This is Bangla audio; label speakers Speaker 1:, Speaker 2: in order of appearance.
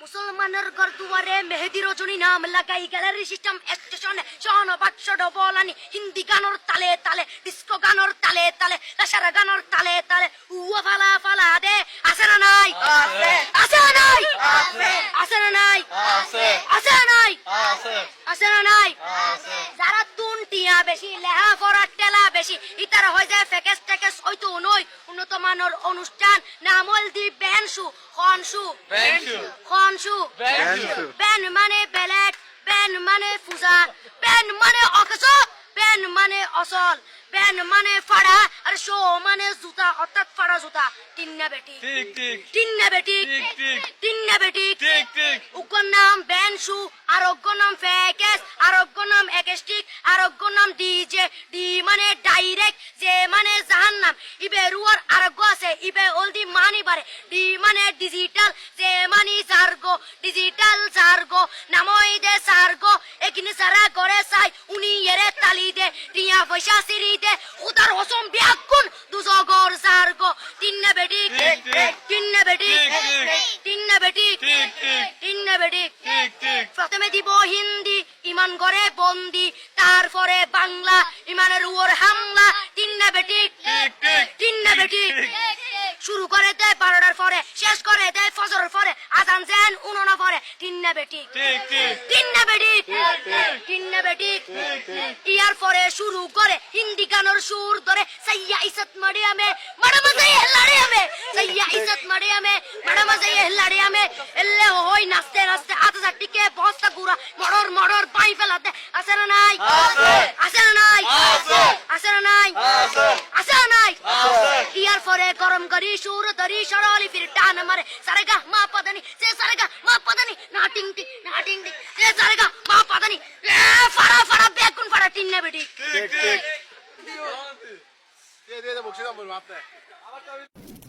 Speaker 1: মুসলমানের ঘর দুয়ারে মেহেদি রজনী নাম লাগাই গ্যালারি সিস্টেম স্টেশনে শহন বাক্স ডবলানি হিন্দি গানর তালে তালে ডিস্কো গানর তালে তালে লাসারা গানর তালে তালে। উয়া ফালা ফালা দে আছে না নাই?
Speaker 2: আছে।
Speaker 1: না নাই?
Speaker 2: আছে।
Speaker 1: না নাই?
Speaker 2: আছে।
Speaker 1: না নাই?
Speaker 2: আছে।
Speaker 1: না নাই? যারা তুন টিয়া বেশি লেহা পড়া টেলা বেশি ইতারা হয়ে যায় ফেকেস টেকেস হয়তো নই উন্নত মানের অনুষ্ঠান নামল দি বেনসু খনসু
Speaker 2: বেনসু।
Speaker 1: খনসু
Speaker 2: বেনসু।
Speaker 1: বেন মানে বেলেট বেন মানে ফুজা বেন মানে অকস বেন মানে অসল বেন মানে ফাড়া আর শো মানে জুতা অর্থাৎ ফাড়া জুতা। তিন্না বেটি। তিন্না বেটি। তিন্না বেটি। উগ্র নাম আরোগ্য নাম ফেকেস আরোগ্য নাম একেস্টিক আরোগ্য নাম ডিজে ডি মানে ডাইরেক্ট যে মানে জাহান্নাম। ইবে রুয়ার আরোগ্য আছে ইবে অলদি মানি পারে ডি মানে ডিজিটাল যে মানি সার্গো ডিজিটাল সার্গো নামই দে সার্গো। এখানে সারা করে চাই উনি এরে তালি দে টিয়া পয়সা সিরি দে। উদার হসম ব্যাকুন দুজগর সার্গো তিন্নে বেটি। তিন্নে বেটি। তিন্নে বেটি। তিন্নে বেটি প্রথমে দিব হিন্দি ইমান করে বন্দি। তারপরে বাংলা ইমানের উপর হামলা তিন্নে বেটি।
Speaker 2: ঠিক, ঠিক।
Speaker 1: তিন্নে বেটি। শুরু করে দেয় বারোটার পরে শেষ করে দেয় ফজরের পরে আজান যেন উনোনা পরে। তিন্নে বেটি।
Speaker 2: ঠিক ঠিক
Speaker 1: তিন্নে বেটি। তিন্নে বেটি। ইয়ার পরে শুরু করে হিন্দি গানের সুর ধরে সাইয়া ইসত মারিয়ামে ম্যাডাম যাই হেলাড়িয়ামে সাইয়া ইসত মারিয়ামে ম্যাডাম যাই হেলাড়িয়ামে এলে হই নাচতে নাচতে আধা চারটিকে বস্তা গুড়া মড়র মড়র পাই ফেলাতে আছে না নাই
Speaker 2: আছে।
Speaker 1: আছে না নাই
Speaker 2: আছে।
Speaker 1: আছে না নাই
Speaker 2: আছে।
Speaker 1: আছে না নাই
Speaker 2: আছে।
Speaker 1: গরম করি সুর ধরি সরলি ফির টান মারে। সারেগা মা পাদানি সে সারেগা মা পাদানি। না টিং টিং না টিং টিং। সে সারেগা মা পাদানি। এ ফাড়া ফাড়া বেকুন ফাড়া টিন্নে বেটি
Speaker 2: ঠিক। ঠিক
Speaker 3: দিয়ে দাম বল মাপতে আপনি